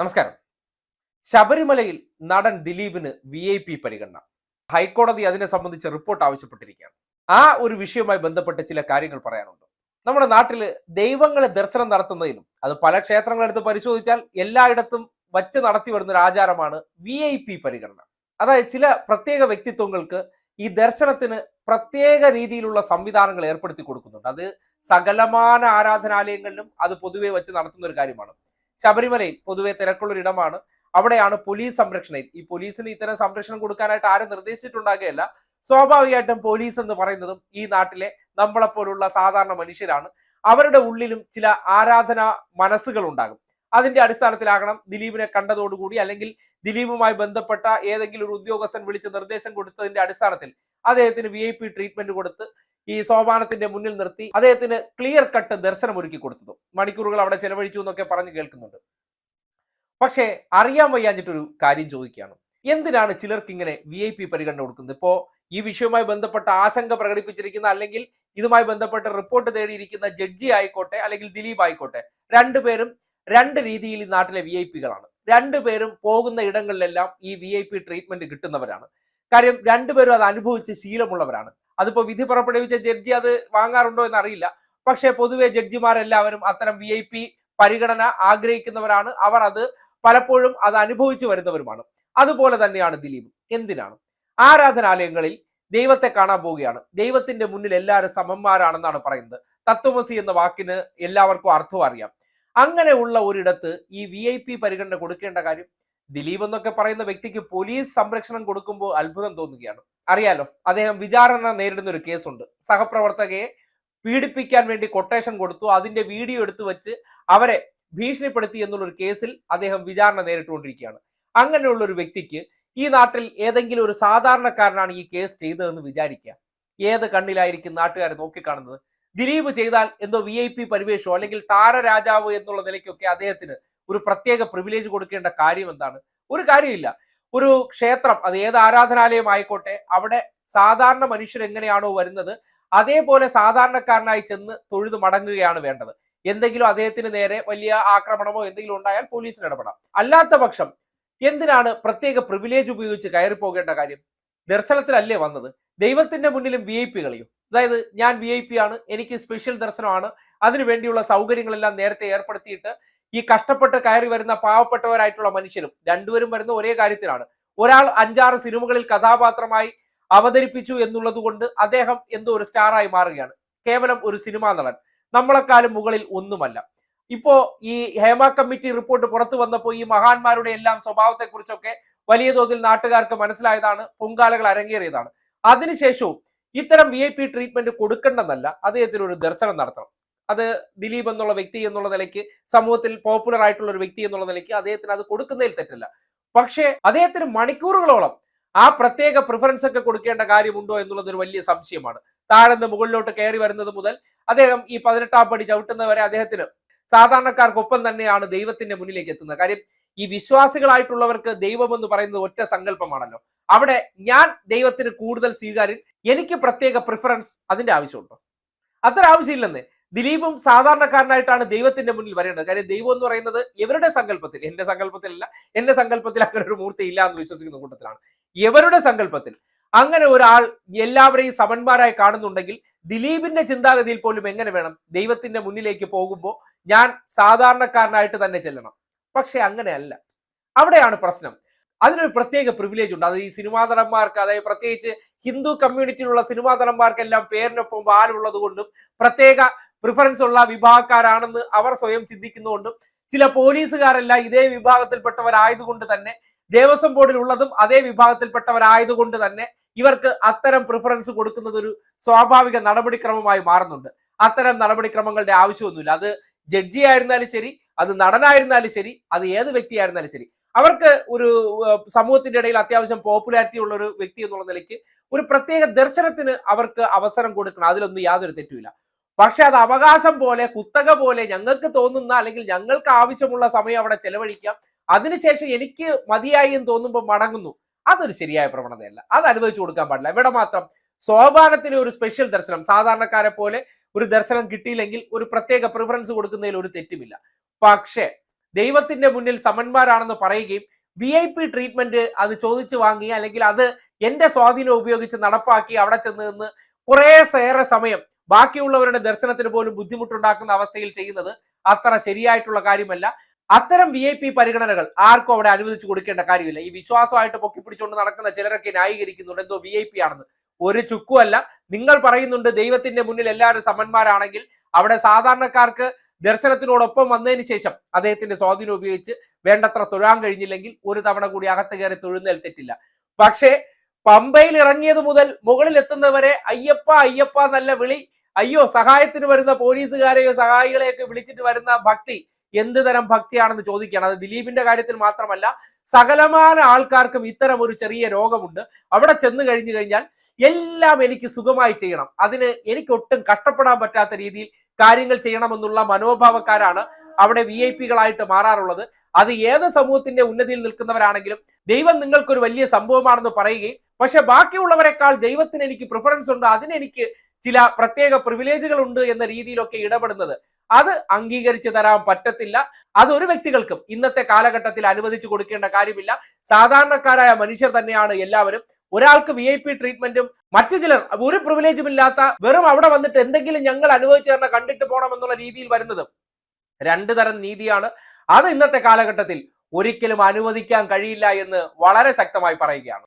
നമസ്കാരം. ശബരിമലയിൽ നടൻ ദിലീപിന് വി ഐ പി പരിഗണന. ഹൈക്കോടതി അതിനെ സംബന്ധിച്ച് റിപ്പോർട്ട് ആവശ്യപ്പെട്ടിരിക്കുകയാണ്. ആ ഒരു വിഷയവുമായി ബന്ധപ്പെട്ട ചില കാര്യങ്ങൾ പറയാനുണ്ട്. നമ്മുടെ നാട്ടിൽ ദൈവങ്ങളെ ദർശനം നടത്തുന്നതിലും അത് പല ക്ഷേത്രങ്ങളെടുത്ത് പരിശോധിച്ചാൽ എല്ലായിടത്തും വച്ച് നടത്തി വരുന്ന ഒരു ആചാരമാണ് വി ഐ പി പരിഗണന. അതായത് ചില പ്രത്യേക വ്യക്തിത്വങ്ങൾക്ക് ഈ ദർശനത്തിന് പ്രത്യേക രീതിയിലുള്ള സംവിധാനങ്ങൾ ഏർപ്പെടുത്തി കൊടുക്കുന്നുണ്ട്. അത് സകലമാന ആരാധനാലയങ്ങളിലും അത് പൊതുവെ വെച്ച് നടത്തുന്ന ഒരു കാര്യമാണ്. ശബരിമലയിൽ പൊതുവെ തിരക്കുള്ളൊരു ഇടമാണ് അവിടെയാണ് പോലീസ് സംരക്ഷണയിൽ. ഈ പോലീസിന് ഇത്തരം സംരക്ഷണം കൊടുക്കാനായിട്ട് ആരും നിർദ്ദേശിച്ചിട്ടുണ്ടാകുകയല്ല. സ്വാഭാവികമായിട്ടും പോലീസ് എന്ന് പറയുന്നതും ഈ നാട്ടിലെ നമ്മളെപ്പോലുള്ള സാധാരണ മനുഷ്യരാണ്. അവരുടെ ഉള്ളിലും ചില ആരാധന മനസ്സുകൾ ഉണ്ടാകും. അതിന്റെ അടിസ്ഥാനത്തിലാകണം ദിലീപിനെ കണ്ടതോടുകൂടി അല്ലെങ്കിൽ ദിലീപുമായി ബന്ധപ്പെട്ട ഏതെങ്കിലും ഒരു ഉദ്യോഗസ്ഥൻ വിളിച്ച് നിർദ്ദേശം കൊടുത്തതിന്റെ അടിസ്ഥാനത്തിൽ അദ്ദേഹത്തിന് വി ട്രീറ്റ്മെന്റ് കൊടുത്ത് ഈ സോപാനത്തിന്റെ മുന്നിൽ നിർത്തി അദ്ദേഹത്തിന് ക്ലിയർ കട്ട് ദർശനം ഒരുക്കി കൊടുത്തത്. മണിക്കൂറുകൾ അവിടെ ചെലവഴിച്ചു എന്നൊക്കെ പറഞ്ഞ് കേൾക്കുന്നുണ്ട്. പക്ഷേ അറിയാൻ വയ്യാഞ്ഞിട്ടൊരു കാര്യം ചോദിക്കുകയാണ്. എന്തിനാണ് ചിലർക്ക് ഇങ്ങനെ വി ഐ പി പരിഗണന കൊടുക്കുന്നത്? ഇപ്പോ ഈ വിഷയവുമായി ബന്ധപ്പെട്ട ആശങ്ക പ്രകടിപ്പിച്ചിരിക്കുന്ന അല്ലെങ്കിൽ ഇതുമായി ബന്ധപ്പെട്ട റിപ്പോർട്ട് തേടിയിരിക്കുന്ന ജഡ്ജി ആയിക്കോട്ടെ അല്ലെങ്കിൽ ദിലീപ് ആയിക്കോട്ടെ രണ്ടുപേരും രണ്ട് രീതിയിൽ ഈ നാട്ടിലെ വി ഐ പികളാണ് രണ്ടുപേരും പോകുന്ന ഇടങ്ങളിലെല്ലാം ഈ വി ഐ പി ട്രീറ്റ്മെന്റ് കിട്ടുന്നവരാണ്. കാര്യം രണ്ടുപേരും അത് അനുഭവിച്ച് ശീലമുള്ളവരാണ്. അതിപ്പോ വിധി പുറപ്പെടുവിച്ച ജഡ്ജി അത് വാങ്ങാറുണ്ടോ എന്ന് അറിയില്ല പക്ഷേ പൊതുവെ ജഡ്ജിമാരെല്ലാവരും അത്തരം വി ഐ പി പരിഗണന ആഗ്രഹിക്കുന്നവരാണ്. അവർ അത് പലപ്പോഴും അത് അനുഭവിച്ചു വരുന്നവരുമാണ്. അതുപോലെ തന്നെയാണ് ദിലീപ്. എന്തിനാണ്? ആരാധനാലയങ്ങളിൽ ദൈവത്തെ കാണാൻ പോവുകയാണ്. ദൈവത്തിന്റെ മുന്നിൽ എല്ലാവരും സമന്മാരാണെന്നാണ് പറയുന്നത്. തത്വമസി എന്ന വാക്കിന് എല്ലാവർക്കും അർത്ഥം അറിയാം. അങ്ങനെയുള്ള ഒരിടത്ത് ഈ വി ഐ പി പരിഗണന കൊടുക്കേണ്ട കാര്യം ദിലീപ് എന്നൊക്കെ പറയുന്ന വ്യക്തിക്ക് പോലീസ് സംരക്ഷണം കൊടുക്കുമ്പോൾ അത്ഭുതം തോന്നുകയാണ്. അറിയാലോ അദ്ദേഹം വിചാരണ നേരിടുന്ന ഒരു കേസുണ്ട്. സഹപ്രവർത്തകയെ പീഡിപ്പിക്കാൻ വേണ്ടി കൊട്ടേഷൻ കൊടുത്തു അതിന്റെ വീഡിയോ എടുത്തു വെച്ച് അവരെ ഭീഷണിപ്പെടുത്തി എന്നുള്ളൊരു കേസിൽ അദ്ദേഹം വിചാരണ നേരിട്ടുകൊണ്ടിരിക്കുകയാണ്. അങ്ങനെയുള്ള ഒരു വ്യക്തിക്ക് ഈ നാട്ടിൽ ഏതെങ്കിലും ഒരു സാധാരണക്കാരനാണ് ഈ കേസ് ചെയ്തതെന്ന് വിചാരിക്കുക. ഏത് കണ്ണിലായിരിക്കും നാട്ടുകാരെ നോക്കിക്കാണുന്നത്? ദിലീപ് ചെയ്താൽ എന്തോ വി ഐ പി പരിവേഷമോ അല്ലെങ്കിൽ താരരാജാവ് എന്നുള്ള നിലയ്ക്കൊക്കെ അദ്ദേഹത്തിന് ഒരു പ്രത്യേക പ്രിവിലേജ് കൊടുക്കേണ്ട കാര്യം എന്താണ്? ഒരു കാര്യമില്ല. ഒരു ക്ഷേത്രം അത് ഏത് ആരാധനാലയം ആയിക്കോട്ടെ അവിടെ സാധാരണ മനുഷ്യർ എങ്ങനെയാണോ വരുന്നത് അതേപോലെ സാധാരണക്കാരനായി ചെന്ന് തൊഴുത് മടങ്ങുകയാണ് വേണ്ടത്. എന്തെങ്കിലും അദ്ദേഹത്തിന് നേരെ വലിയ ആക്രമണമോ എന്തെങ്കിലും ഉണ്ടായാൽ പോലീസിന് ഇടപെടാം. അല്ലാത്ത പക്ഷം എന്തിനാണ് പ്രത്യേക പ്രിവിലേജ് ഉപയോഗിച്ച് കയറി പോകേണ്ട കാര്യം? ദർശനത്തിലല്ലേ വന്നത്? ദൈവത്തിന്റെ മുന്നിലും വി ഐ പി കളിയും. അതായത് ഞാൻ വി ഐ പി ആണ് എനിക്ക് സ്പെഷ്യൽ ദർശനമാണ് അതിനു വേണ്ടിയുള്ള സൗകര്യങ്ങളെല്ലാം നേരത്തെ ഏർപ്പെടുത്തിയിട്ട് ഈ കഷ്ടപ്പെട്ട് കയറി വരുന്ന പാവപ്പെട്ടവരായിട്ടുള്ള മനുഷ്യരും രണ്ടുപേരും വരുന്ന ഒരേ കാര്യത്തിലാണ്. ഒരാൾ അഞ്ചാറ് സിനിമകളിൽ കഥാപാത്രമായി അവതരിപ്പിച്ചു എന്നുള്ളത് കൊണ്ട് അദ്ദേഹം എന്തോ ഒരു സ്റ്റാറായി മാറുകയാണ്. കേവലം ഒരു സിനിമാ നടൻ. നമ്മളെക്കാളും മുകളിൽ ഒന്നുമല്ല. ഇപ്പോ ഈ ഹേമ കമ്മിറ്റി റിപ്പോർട്ട് പുറത്തു വന്നപ്പോൾ ഈ മഹാന്മാരുടെ എല്ലാം സ്വഭാവത്തെക്കുറിച്ചൊക്കെ വലിയ തോതിൽ നാട്ടുകാർക്ക് മനസ്സിലായതാണ് പൊങ്കാലകൾ അരങ്ങേറിയതാണ്. അതിനുശേഷവും ഇത്തരം വി ഐ പി ട്രീറ്റ്മെന്റ് കൊടുക്കേണ്ടെന്നല്ല അദ്ദേഹത്തിന് ഒരു ദർശനം നടത്തണം. അത് ദിലീപ് എന്നുള്ള വ്യക്തി എന്നുള്ള നിലയ്ക്ക് സമൂഹത്തിൽ പോപ്പുലർ ആയിട്ടുള്ള ഒരു വ്യക്തി എന്നുള്ള നിലയ്ക്ക് അദ്ദേഹത്തിന് അത് കൊടുക്കുന്നതിൽ തെറ്റില്ല. പക്ഷേ അദ്ദേഹത്തിന് മണിക്കൂറുകളോളം ആ പ്രത്യേക പ്രിഫറൻസ് ഒക്കെ കൊടുക്കേണ്ട കാര്യമുണ്ടോ എന്നുള്ളത് ഒരു വലിയ സംശയമാണ്. താഴ്ന്ന് മുകളിലോട്ട് കയറി വരുന്നത് മുതൽ അദ്ദേഹം ഈ പതിനെട്ടാം പടി ചവിട്ടുന്നവരെ അദ്ദേഹത്തിന് സാധാരണക്കാർക്കൊപ്പം തന്നെയാണ് ദൈവത്തിന്റെ മുന്നിലേക്ക് എത്തുന്നത്. കാര്യം ഈ വിശ്വാസികളായിട്ടുള്ളവർക്ക് ദൈവം എന്ന് പറയുന്നത് ഒറ്റ സങ്കല്പമാണല്ലോ. അവിടെ ഞാൻ ദൈവത്തിന് കൂടുതൽ സ്വീകാര്യൻ എനിക്ക് പ്രത്യേക പ്രിഫറൻസ് അതിന്റെ ആവശ്യമുണ്ടോ? അത്ര ആവശ്യമില്ലെന്ന്. ദിലീപും സാധാരണക്കാരനായിട്ടാണ് ദൈവത്തിന്റെ മുന്നിൽ വരേണ്ടത്. കാര്യം ദൈവം എന്ന് പറയുന്നത് ഇവരുടെ സങ്കല്പത്തിൽ? എന്റെ സങ്കല്പത്തിലല്ല എന്റെ സങ്കല്പത്തിൽ അങ്ങനെ ഒരു മൂർത്തി ഇല്ല എന്ന് വിശ്വസിക്കുന്ന കൂട്ടത്തിലാണ്. ഇവരുടെ സങ്കല്പത്തിൽ? അങ്ങനെ ഒരാൾ എല്ലാവരെയും സമന്മാരായി കാണുന്നുണ്ടെങ്കിൽ ദിലീപിന്റെ ചിന്താഗതിയിൽ പോലും എങ്ങനെ വേണം ദൈവത്തിന്റെ മുന്നിലേക്ക് പോകുമ്പോൾ ഞാൻ സാധാരണക്കാരനായിട്ട് തന്നെ ചെല്ലണം? പക്ഷെ അങ്ങനെയല്ല. അവിടെയാണ് പ്രശ്നം. അതിനൊരു പ്രത്യേക പ്രിവിലേജ് ഉണ്ട്. അത് ഈ സിനിമാ നടന്മാർക്ക് അതായത് പ്രത്യേകിച്ച് ഹിന്ദു കമ്മ്യൂണിറ്റിയിലുള്ള സിനിമാ നടന്മാർക്കെല്ലാം പേരിനൊപ്പം വാലുള്ളത് കൊണ്ടും പ്രത്യേക പ്രിഫറൻസ് ഉള്ള വിഭാഗക്കാരാണെന്ന് അവർ സ്വയം ചിന്തിക്കുന്നതുകൊണ്ടും ചില പോലീസുകാരെല്ലാം ഇതേ വിഭാഗത്തിൽപ്പെട്ടവരായതുകൊണ്ട് തന്നെ ദേവസ്വം ബോർഡിൽ ഉള്ളതും അതേ വിഭാഗത്തിൽപ്പെട്ടവരായതുകൊണ്ട് തന്നെ ഇവർക്ക് അത്തരം പ്രിഫറൻസ് കൊടുക്കുന്നത് ഒരു സ്വാഭാവിക നടപടിക്രമമായി മാറുന്നുണ്ട്. അത്തരം നടപടിക്രമങ്ങളുടെ ആവശ്യമൊന്നുമില്ല. അത് ജഡ്ജി ആയിരുന്നാലും ശരി അത് നടനായിരുന്നാലും ശരി അത് ഏത് വ്യക്തിയായിരുന്നാലും ശരി. അവർക്ക് ഒരു സമൂഹത്തിന്റെ ഇടയിൽ അത്യാവശ്യം പോപ്പുലാരിറ്റി ഉള്ള ഒരു വ്യക്തി എന്നുള്ള നിലയ്ക്ക് ഒരു പ്രത്യേക ദർശനത്തിന് അവർക്ക് അവസരം കൊടുക്കണം. അതിലൊന്നും യാതൊരു തെറ്റുമില്ല. പക്ഷെ അത് അവകാശം പോലെ കുത്തക പോലെ ഞങ്ങൾക്ക് തോന്നുന്ന അല്ലെങ്കിൽ ഞങ്ങൾക്ക് ആവശ്യമുള്ള സമയം അവിടെ ചെലവഴിക്കാം. അതിനുശേഷം എനിക്ക് മതിയായി എന്ന് തോന്നുമ്പോൾ മടങ്ങുന്നു. അതൊരു ശരിയായ പ്രവണതയല്ല. അത് അനുവദിച്ചു കൊടുക്കാൻ പാടില്ല. ഇവിടെ മാത്രം സോപാനത്തിന് ഒരു സ്പെഷ്യൽ ദർശനം സാധാരണക്കാരെ പോലെ ഒരു ദർശനം കിട്ടിയില്ലെങ്കിൽ ഒരു പ്രത്യേക പ്രിഫറൻസ് കൊടുക്കുന്നതിൽ ഒരു തെറ്റുമില്ല. പക്ഷേ ദൈവത്തിന്റെ മുന്നിൽ സമന്മാരാണെന്ന് പറയുകയും വി ഐ പി ട്രീറ്റ്മെന്റ് അത് ചോദിച്ചു വാങ്ങി അല്ലെങ്കിൽ അത് എന്റെ സ്വാധീനം ഉപയോഗിച്ച് നടപ്പാക്കി അവിടെ ചെന്ന് നിന്ന് കുറേയേറെ സമയം ബാക്കിയുള്ളവരുടെ ദർശനത്തിന് പോലും ബുദ്ധിമുട്ടുണ്ടാക്കുന്ന അവസ്ഥയിൽ ചെയ്യുന്നത് അത്ര ശരിയായിട്ടുള്ള കാര്യമല്ല. അത്തരം വി ഐ പി പരിഗണനകൾ ആർക്കും അവിടെ അനുവദിച്ചു കൊടുക്കേണ്ട കാര്യമില്ല. ഈ വിശ്വാസമായിട്ട് പൊക്കിപ്പിടിച്ചുകൊണ്ട് നടക്കുന്ന ചിലരൊക്കെ ന്യായീകരിക്കുന്നുണ്ട്. എന്തോ വി ഐ പി ആണെന്ന്. ഒരു ചുക്കുമല്ല. നിങ്ങൾ പറയുന്നുണ്ട് ദൈവത്തിന്റെ മുന്നിൽ എല്ലാവരും സമന്മാരാണെങ്കിൽ അവിടെ സാധാരണക്കാർക്ക് ദർശനത്തിനോടൊപ്പം വന്നതിന് ശേഷം അദ്ദേഹത്തിന്റെ സ്വാധീനം ഉപയോഗിച്ച് വേണ്ടത്ര തൊഴാൻ കഴിഞ്ഞില്ലെങ്കിൽ ഒരു തവണ കൂടി അകത്ത് കയറി തൊഴുന്നേൽത്തിട്ടില്ല പക്ഷേ പമ്പയിൽ ഇറങ്ങിയത് മുതൽ മുകളിൽ എത്തുന്നവരെ അയ്യപ്പ അയ്യപ്പ നല്ല വിളി അയ്യോ സഹായത്തിന് വരുന്ന പോലീസുകാരെയോ സഹായികളെയൊക്കെ വിളിച്ചിട്ട് വരുന്ന ഭക്തി എന്ത് തരം ഭക്തിയാണെന്ന് ചോദിക്കുകയാണ്. അത് ദിലീപിന്റെ കാര്യത്തിൽ മാത്രമല്ല സകലമാന ആൾക്കാർക്കും ഇത്തരം ഒരു ചെറിയ രോഗമുണ്ട്. അവിടെ ചെന്ന് കഴിഞ്ഞു കഴിഞ്ഞാൽ എല്ലാം എനിക്ക് സുഖമായി ചെയ്യണം. അതിന് എനിക്ക് ഒട്ടും കഷ്ടപ്പെടാൻ പറ്റാത്ത രീതിയിൽ കാര്യങ്ങൾ ചെയ്യണമെന്നുള്ള മനോഭാവക്കാരാണ് അവിടെ വി ഐ പികളായിട്ട് മാറാറുള്ളത്. അത് ഏത് സമൂഹത്തിന്റെ ഉന്നതിയിൽ നിൽക്കുന്നവരാണെങ്കിലും ദൈവം നിങ്ങൾക്കൊരു വലിയ സംഭവമാണെന്ന് പറയുകയും പക്ഷെ ബാക്കിയുള്ളവരെക്കാൾ ദൈവത്തിന് എനിക്ക് പ്രിഫറൻസ് ഉണ്ട്. അതിനെനിക്ക് ചില പ്രത്യേക പ്രിവിലേജുകൾ ഉണ്ട് എന്ന രീതിയിലൊക്കെ ഇടപെടുന്നത്. അത് അംഗീകരിച്ചു തരാൻ പറ്റത്തില്ല. ഒരു വ്യക്തികൾക്കും ഇന്നത്തെ കാലഘട്ടത്തിൽ അനുവദിച്ചു കൊടുക്കേണ്ട കാര്യമില്ല. സാധാരണക്കാരായ മനുഷ്യർ തന്നെയാണ് എല്ലാവരും. ഒരാൾക്ക് വി ഐ പി ട്രീറ്റ്മെന്റും മറ്റു ചിലർ ഒരു പ്രിവിലേജും ഇല്ലാത്ത വെറും അവിടെ വന്നിട്ട് എന്തെങ്കിലും ഞങ്ങൾ അനുഭവിച്ചു തരണം കണ്ടിട്ട് പോകണം എന്നുള്ള രീതിയിൽ വരുന്നത് രണ്ടു തരം നീതിയാണ്. അത് ഇന്നത്തെ കാലഘട്ടത്തിൽ ഒരിക്കലും അനുവദിക്കാൻ കഴിയില്ല എന്ന് വളരെ ശക്തമായി പറയുകയാണ്.